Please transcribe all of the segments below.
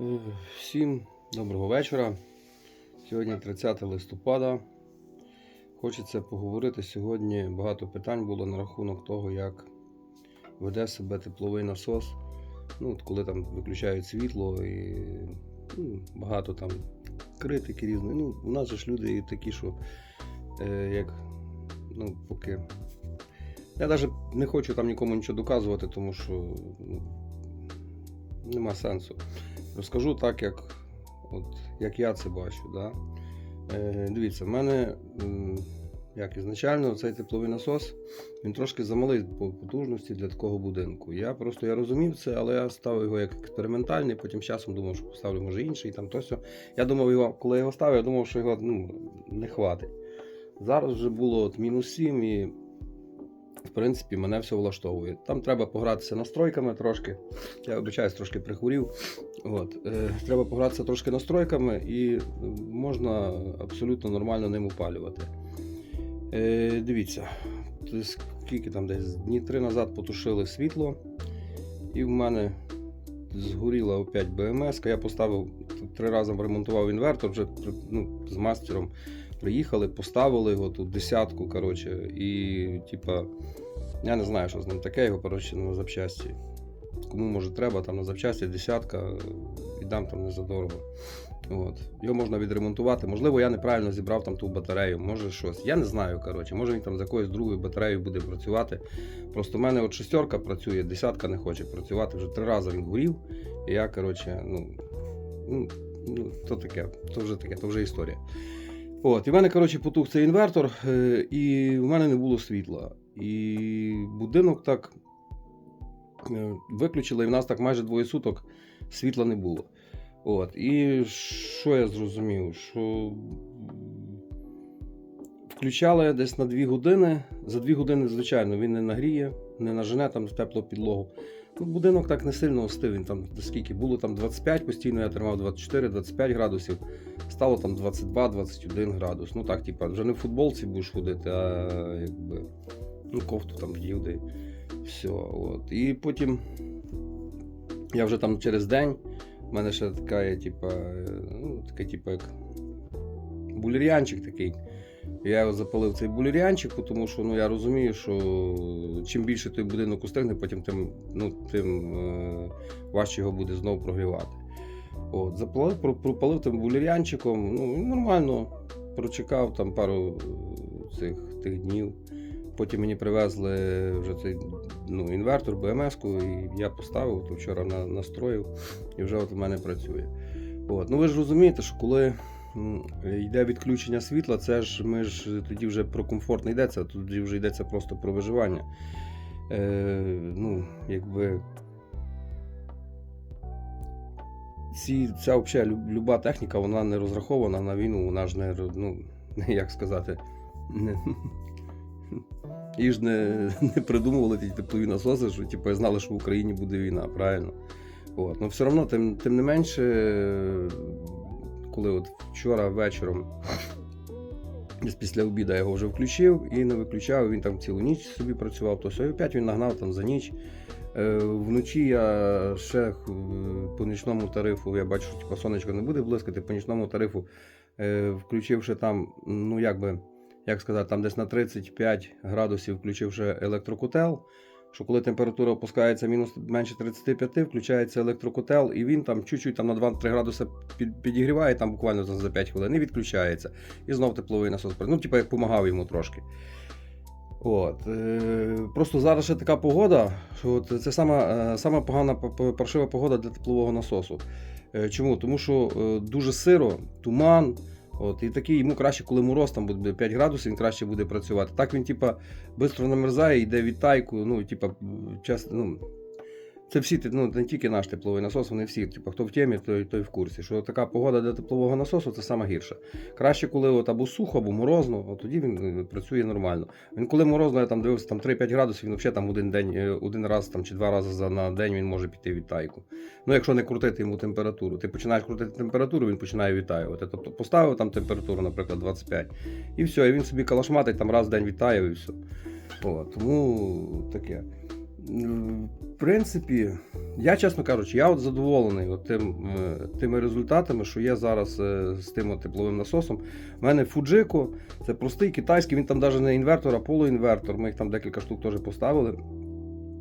Е, Всім доброго вечора. Сьогодні 30 листопада. Хочеться поговорити сьогодні. Багато питань було на рахунок того, як веде себе тепловий насос. Ну, от коли там виключають світло і ну, багато там критики різної. Ну, у нас же ж люди і такі, що е, як ну, поки. Я навіть не хочу там нікому нічого доказувати, тому що ну, нема сенсу. Розкажу так, як, от, як я це бачу. Да? Е, дивіться, в мене як ізначально цей тепловий насос він трошки замалий по потужності для такого будинку. Я просто я розумів це, але я ставив його як експериментальний, потім часом думав, що поставлю може інший. Там, то. Я думав, його, коли я його ставив, я думав, що його ну, не хватить. Зараз вже було от мінус 7 і в принципі мене все влаштовує. Там треба погратися настройками трошки. Я вибачаюсь, трошки прихворів. От, е, треба погратися трошки настройками і можна абсолютно нормально ним опалювати. Е, дивіться, скільки там десь дні три назад потушили світло, і в мене згоріла опять БМС. Я поставив три рази ремонтував інвертор, вже ну, з мастером приїхали, поставили його тут десятку. коротше, І типа, я не знаю, що з ним таке, його коротше, на запчасті. Кому може треба, там на запчасті десятка, віддам там незадорого. От. Його можна відремонтувати. Можливо, я неправильно зібрав там ту батарею, може щось. Я не знаю, коротше, може він там з якоюсь другою батареєю буде працювати. Просто в мене от шестерка працює, десятка не хоче працювати. Вже три рази він горів. І я, коротше, ну, ну, ну то таке, то вже таке, то вже історія. От, і в мене, коротше, потух цей інвертор, е, і в мене не було світла. І будинок так е, виключили, і в нас так майже двоє суток світла не було. От, і що я зрозумів? Що включали десь на 2 години. За 2 години, звичайно, він не нагріє, не нажене там в теплу підлогу. Ну, будинок так не сильно остив. Він там скільки було там 25, постійно я тримав 24-25 градусів. Стало там 22-21 градус. Ну так, типа, вже не в футболці будеш ходити, а якби ну, кофту там вдів, все. От. І потім я вже там через день. У мене ще така типа, ну, такий, типа, як булір'янчик такий. Я запалив цей булір'янчик, тому що ну, я розумію, що чим більше той будинок устигне, потім тим, ну, тим е, важче його буде знову прогрівати. От, запалив, пропалив тим булір'янчиком, ну, нормально прочекав там пару е, цих тих днів. Потім мені привезли вже цей ну, інвертор, БМС-ку, і я поставив, то вчора на, настроїв, і вже от у мене працює. От. Ну ви ж розумієте, що коли йде відключення світла, це ж ми ж тоді вже про комфорт не йдеться, тоді вже йдеться просто про виживання. Е, ну, якби ці, ця взагалі люба техніка, вона не розрахована на війну, вона ж не, ну, як сказати, не, і ж не, не придумували ті теплові насоси, що типу, знали, що в Україні буде війна, правильно? От. Ну, все одно, тим, тим не менше, коли от вчора вечором, десь після обіду я його вже включив і не виключав, він там цілу ніч собі працював, то все, опять він нагнав там за ніч. Е, Вночі я ще е, по нічному тарифу, я бачу, що типу, сонечко не буде блискати, по нічному тарифу, е, включивши там, ну як би, як сказати, там десь на 35 градусів, включивши електрокотел, що коли температура опускається мінус менше 35, включається електрокотел, і він там чуть-чуть там на 2-3 градуси під, підігріває, там буквально за 5 хвилин і відключається. І знов тепловий насос. Ну, типу, як допомагав йому трошки. От. Е, просто зараз ще така погода, що от це сама, е, сама погана паршива погода для теплового насосу. Е, чому? Тому що дуже сиро, туман. От, і такий йому краще, коли мороз там буде 5 градусів, він краще буде працювати. Так він, типа, швидко намерзає, йде відтайку, ну, типа, час, ну, це всі, ну, не тільки наш тепловий насос, вони всі, типа, хто в темі, той, той в курсі. Що така погода для теплового насосу це саме гірше. Краще, коли от або сухо, або морозно, от тоді він е, працює нормально. Він коли морозно, я там дивився там 3-5 градусів, він взагалі там один день, е, один раз там, чи два рази за, на день він може піти відтайку. Ну, якщо не крутити йому температуру. Ти починаєш крутити температуру, він починає відтаювати. Тобто поставив там температуру, наприклад, 25, і все, і він собі калашматить там раз в день відтаяв і все. О, тому таке. В принципі, я чесно кажучи, я от задоволений от тим, е, тими результатами, що є зараз е, з тим тепловим насосом. У мене Fujiko, це простий китайський, він там навіть не інвертор, а полуінвертор. Ми їх там декілька штук теж поставили.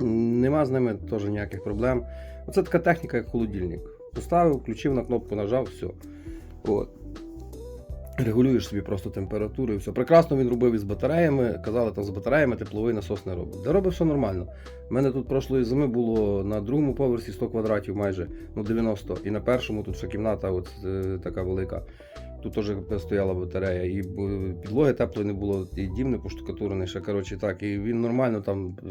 Нема з ними теж ніяких проблем. Оце така техніка, як холодильник. Поставив, включив на кнопку, нажав, все. От. Регулюєш собі просто температуру і все. Прекрасно він робив із батареями. Казали, там з батареями тепловий насос не робить. Де робить все нормально. У мене тут прошлої зими було на другому поверсі 100 квадратів майже, ну 90. І на першому тут ще кімната от, е, така велика. Тут теж стояла батарея, і підлоги теплої не було, і дім не поштукатурений, ще коротше так. І він нормально там е,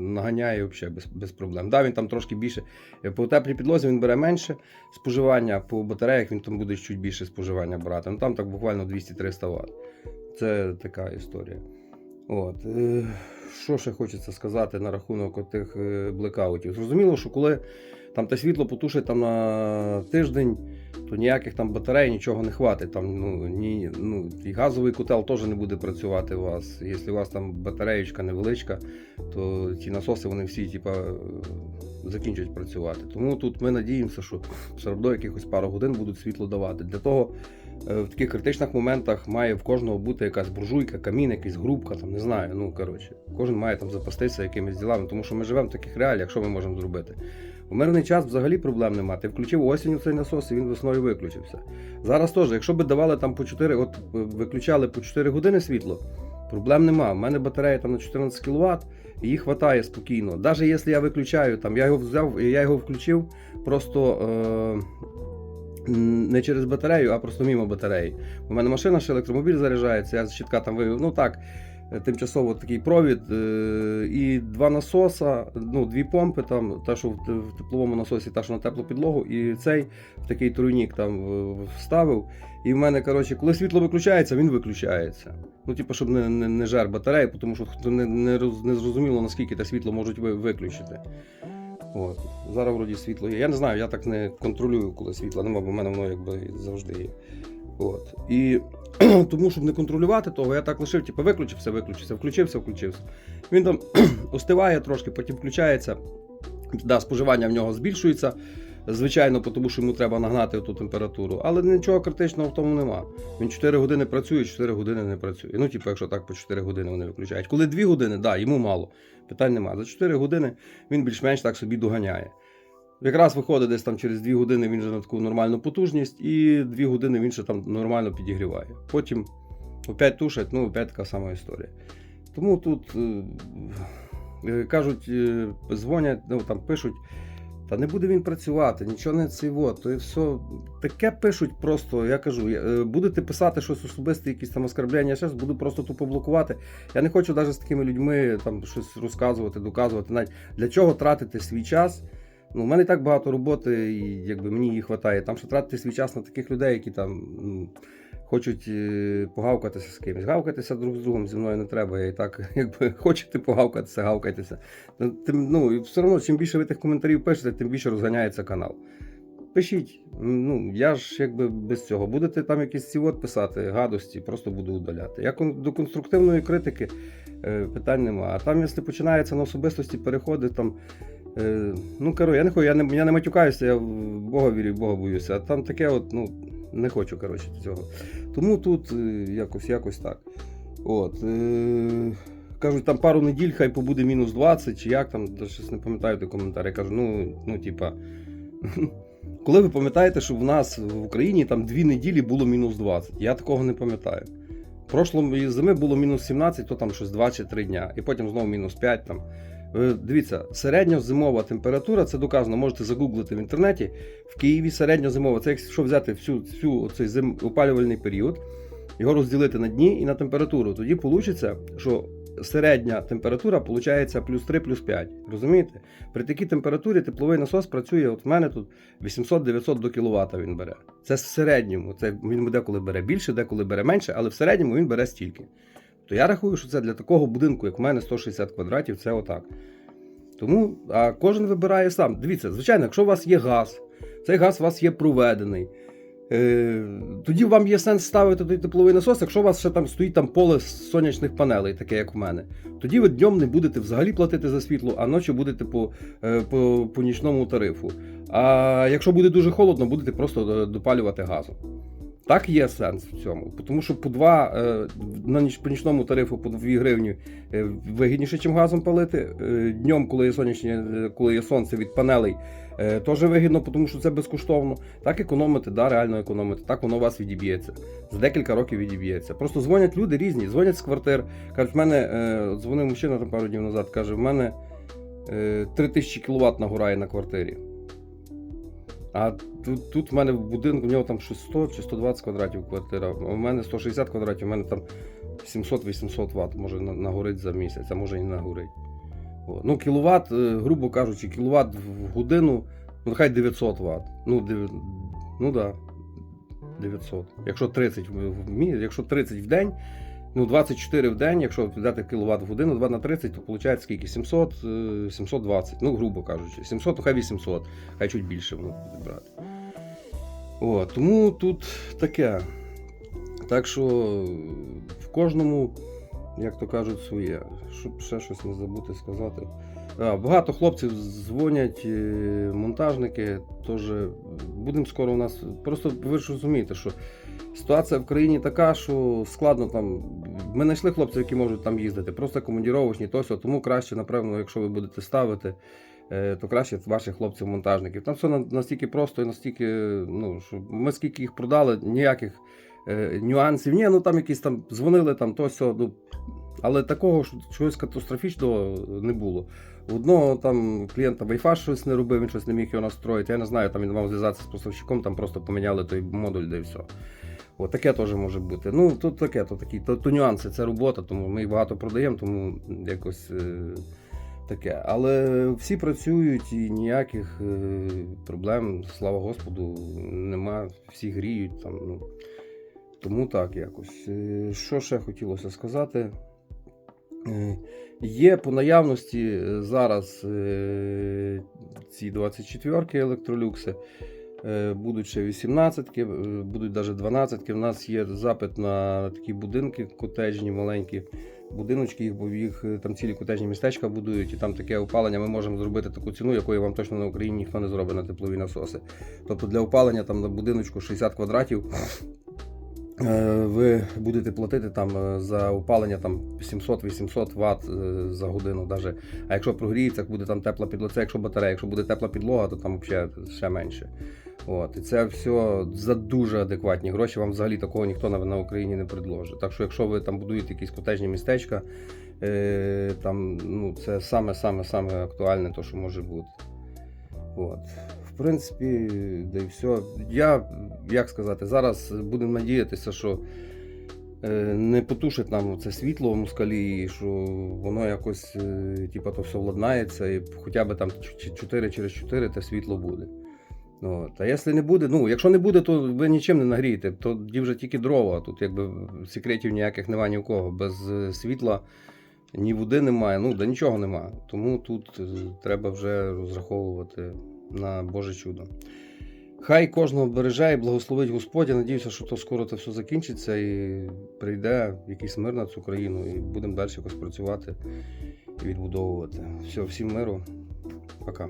наганяє взагалі без, без проблем. Да, він там трошки більше. е, По теплій підлозі він бере менше споживання, по батареях він там буде чуть більше споживання брати. Ну там так буквально 200-300 Вт. Це така історія. От. е, Що ще хочеться сказати на рахунок тих блекаутів? Зрозуміло, що коли там те світло потушить там на тиждень, то ніяких там батарей нічого не хватить. Там, ну, ні, ну, і газовий котел теж не буде працювати у вас. Якщо у вас там батареєчка невеличка, то ці насоси вони всі типа, закінчать працювати. Тому тут ми надіємося, що все одно якихось пару годин будуть світло давати. Для того в таких критичних моментах має в кожного бути якась буржуйка, камін, якась грубка, там не знаю. Ну коротше, кожен має там запастися якимись ділами, тому що ми живемо в таких реаліях, що ми можемо зробити. У мирний час взагалі проблем немає. Ти включив осінню цей насос і він весною виключився. Зараз теж, якщо б давали там по 4, от е, виключали по 4 години світло, проблем нема. У мене батарея там на 14 кВт, і її вистачає спокійно. Навіть якщо я виключаю, там я його взяв, я його включив просто. Е- не через батарею, а просто мимо батареї. У мене машина ще електромобіль заряджається, я з щитка там вивів. Ну так, тимчасово такий провід е, і два насоса, ну, дві помпи, там, та, що в тепловому насосі, та, що на теплу підлогу, і цей в такий тройнік там вставив. І в мене, коротше, коли світло виключається, він виключається. Ну, типу, щоб не, не, не жар батареї, тому що не, не, не зрозуміло, наскільки те світло можуть виключити. От. Зараз вроді світло є. Я не знаю, я так не контролюю, коли світла нема, бо в мене воно якби завжди є. От. І тому, щоб не контролювати того, я так лишив, типу, виключився, виключився, включився, включився. Він там остиває трошки, потім включається. Да, споживання в нього збільшується, звичайно, тому що йому треба нагнати ту температуру. Але нічого критичного в тому нема. Він 4 години працює, 4 години не працює. Ну, типу, якщо так по 4 години вони виключають. Коли 2 години, да, йому мало. Питань нема. За 4 години він більш-менш так собі доганяє. Якраз виходить десь там через 2 години він вже на таку нормальну потужність, і 2 години він ще там нормально підігріває. Потім опять тушать, ну опять така сама історія. Тому тут е, кажуть, е, дзвонять, ну там пишуть, та не буде він працювати, нічого не циво, то і все. Таке пишуть просто, я кажу, е, будете писати щось особисте, якісь там оскарблення, я щас буду просто тупо блокувати. Я не хочу навіть з такими людьми там щось розказувати, доказувати. Навіть для чого тратити свій час. Ну, у мене і так багато роботи, і якби мені її вистачає. Там ще тратити свій час на таких людей, які там хочуть е, погавкатися з кимось. Гавкатися друг з другом зі мною не треба. І так, якби хочете погавкатися, гавкайтеся. Ну, Тим, ну, і все одно, чим більше ви тих коментарів пишете, тим більше розганяється канал. Пишіть, ну я ж якби без цього. Будете там якісь сівот писати, гадості, просто буду удаляти. Я до конструктивної критики е, питань нема. А там, якщо починається на особистості переходи, там. Е, ну, коротше, я не хочу, я не, я не матюкаюся, я в Бога вірю, в Бога боюся. А там таке, от, ну, не хочу, коротше, цього. Тому тут е, якось, якось так. От. Е, кажуть, там пару неділь, хай побуде мінус 20, чи як там, щось не пам'ятаю той коментар. Я кажу, ну, ну, типа. Коли ви пам'ятаєте, що в нас в Україні там дві неділі було мінус 20? Я такого не пам'ятаю. Прошлої зими було мінус 17, то там щось 2 чи 3 дня, і потім знову мінус 5 там. Е, Дивіться, середньозимова температура, це доказано, можете загуглити в інтернеті. В Києві середньозимова, це якщо взяти всю, всю цей зим, опалювальний період, його розділити на дні і на температуру, тоді вийде, що середня температура виходить плюс 3, плюс 5. Розумієте? При такій температурі тепловий насос працює, от в мене тут 800-900 до кВт він бере. Це в середньому. Це він деколи бере більше, деколи бере менше, але в середньому він бере стільки. То я рахую, що це для такого будинку, як в мене 160 квадратів, це отак. Тому а кожен вибирає сам. Дивіться, звичайно, якщо у вас є газ, цей газ у вас є проведений. Е, тоді вам є сенс ставити той тепловий насос, якщо у вас ще там стоїть там поле сонячних панелей, таке як у мене. Тоді ви днем не будете взагалі платити за світло, а ночі будете по, е, по, по нічному тарифу. А якщо буде дуже холодно, будете просто е, допалювати газом. Так є сенс в цьому, тому що по 2 е, на ніч по нічному тарифу по 2 гривні е, вигідніше, ніж газом палити. Е, Днем, коли є сонячні, коли є сонце від панелей, теж вигідно, тому що це безкоштовно. Так економити, да, реально економити. Так воно у вас відіб'ється. За декілька років відіб'ється. Просто дзвонять люди різні, дзвонять з квартир. Кажуть, в мене дзвонив мужчина там пару днів назад, каже, в мене е, 3000 кВт нагорає на квартирі. А тут, тут в мене в будинку, в нього там 600 чи 120 квадратів квартира. У мене 160 квадратів, у мене там 700-800 Вт може на- нагорить за місяць, а може і нагорить. Ну, кіловат, е, грубо кажучи, кіловат в годину, ну нехай 900 Вт. Ну, дев... ну да, 900. Якщо 30 в в якщо 30 в день, ну 24 в день, якщо взяти кіловат в годину, 2 на 30, то виходить скільки? 700, е, 720, ну, грубо кажучи. 700, то хай 800, хай чуть більше воно буде брати. О, тому тут таке. Так що в кожному, як то кажуть, своє. Щоб ще щось не забути сказати. А, багато хлопців дзвонять, е, монтажники. Тож будемо скоро у нас. Просто ви ж розумієте, що ситуація в країні така, що складно там. Ми знайшли хлопців, які можуть там їздити, просто командіровочні, то. Тому краще, напевно, якщо ви будете ставити, е, то краще ваших хлопців-монтажників. Там все настільки просто і настільки, ну, що ми скільки їх продали, ніяких е, нюансів. Ні, ну там якісь там дзвонили, там то. Ну, але такого що чогось катастрофічного не було. Одного там клієнта Wi-Fi щось не робив, він щось не міг його настроїти. Я не знаю, там він мав зв'язатися з поставщиком, там просто поміняли той модуль, де і все. От таке теж може бути. Ну, тут таке, то такі, то, то нюанси, це робота, тому ми багато продаємо, тому якось е, таке. Але всі працюють і ніяких е, проблем, слава Господу, нема, всі гріють там. Ну, тому так якось. Е, Що ще хотілося сказати? Е, Є по наявності е, зараз е, ці 24-ки електролюкси. Е, Будуть ще 18-ки, е, будуть навіть 12-ки. У нас є запит на такі будинки котеджні, маленькі будиночки, бо їх е, там цілі котеджні містечка будують, і там таке опалення. Ми можемо зробити таку ціну, якої вам точно на Україні ніхто не зробить на теплові насоси. Тобто для опалення там на будиночку 60 квадратів. Ви будете платити там за опалення там 700-800 Вт за годину. Даже. А якщо прогріється, буде там тепла підлога, це якщо батарея, якщо буде тепла підлога, то там взагалі ще менше. От, і це все за дуже адекватні гроші. Вам взагалі такого ніхто на, Україні не предложить. Так що, якщо ви там будуєте якісь котежні містечка, е, там, ну, це саме-саме-саме актуальне, то, що може бути. От. В принципі, да і все. Я, як сказати, зараз будемо надіятися, що е, не потушить нам це світло в москалі, і що воно якось, типа, то все владнається, і хоча б там 4 через 4 те світло буде. От. А якщо не буде, ну якщо не буде, то ви нічим не нагрієте, тоді вже тільки дрова. Тут якби секретів ніяких немає ні у кого. Без е, світла ні води немає, ну да нічого немає. Тому тут е, треба вже розраховувати на Боже чудо. Хай кожного береже і благословить Господь. Я надіюся, що то скоро це все закінчиться і прийде якийсь мир на цю країну, і будемо далі якось працювати і відбудовувати. Все, всім миру. Пока.